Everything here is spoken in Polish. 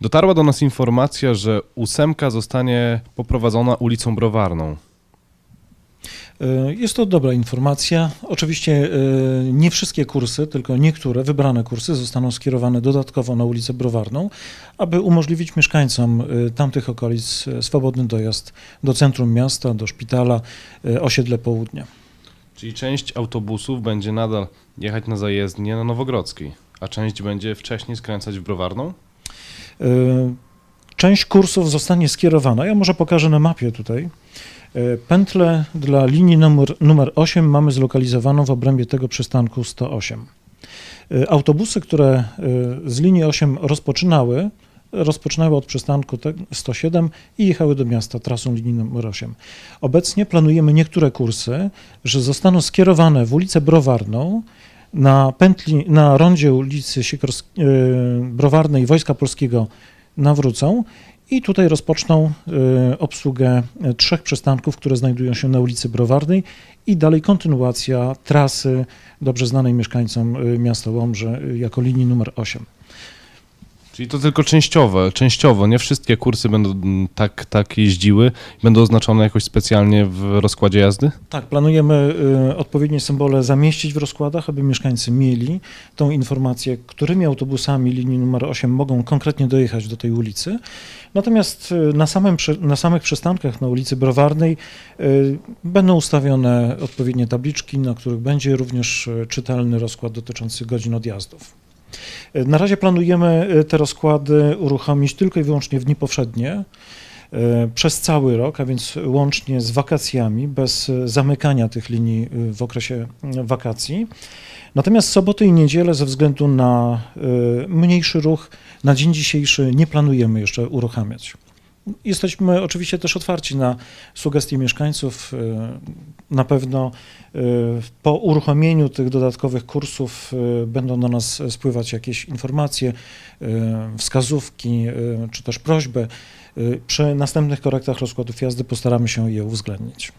Dotarła do nas informacja, że ósemka zostanie poprowadzona ulicą Browarną. E, Jest to dobra informacja. Oczywiście e, nie wszystkie kursy, tylko niektóre wybrane kursy zostaną skierowane dodatkowo na ulicę Browarną, aby umożliwić mieszkańcom e, tamtych okolic swobodny dojazd do centrum miasta, do szpitala, osiedle południa. Czyli część autobusów będzie nadal jechać na zajezdnię na Nowogrodzkiej, a część będzie wcześniej skręcać w Browarną? Część kursów zostanie skierowana. Ja może pokażę na mapie tutaj. E, Pętlę dla linii numer, numer 8 mamy zlokalizowaną w obrębie tego przystanku 108. E, Autobusy, które e, z linii 8 rozpoczynały, rozpoczynały od przystanku te- 107 i jechały do miasta trasą linii numer 8. Obecnie planujemy niektóre kursy, że zostaną skierowane w ulicę Browarną, na pętli, na rondzie ulicy Browarnej Wojska Polskiego nawrócą i tutaj rozpoczną e, obsługę e, trzech przystanków, które znajdują się na ulicy Browarnej i dalej kontynuacja trasy dobrze znanej mieszkańcom e, miasta Łomże e, jako linii numer 8. Czyli to tylko częściowe, częściowo, nie wszystkie kursy będą tak, tak jeździły, będą oznaczone jakoś specjalnie w rozkładzie jazdy? Tak, planujemy y, odpowiednie symbole zamieścić w rozkładach, aby mieszkańcy mieli tą informację, którymi autobusami linii numer 8 mogą konkretnie dojechać do tej ulicy. Natomiast y, na, samym, na samych przystankach na ulicy Browarnej y, będą ustawione odpowiednie tabliczki, na których będzie również czytelny rozkład dotyczący godzin odjazdów. Y, Na razie planujemy y, te rozkłady uruchomić tylko i wyłącznie w dni powszednie e, przez cały rok, a więc łącznie z wakacjami, bez e, zamykania tych linii w okresie wakacji. Natomiast soboty i niedzielę ze względu na mniejszy ruch na dzień dzisiejszy nie planujemy jeszcze uruchamiać. Jesteśmy oczywiście też otwarci na sugestie mieszkańców. E, Na pewno e, po uruchomieniu tych dodatkowych kursów e, będą do nas spływać jakieś informacje, wskazówki czy też prośby. Y, Przy następnych korektach rozkładów jazdy postaramy się je uwzględnić.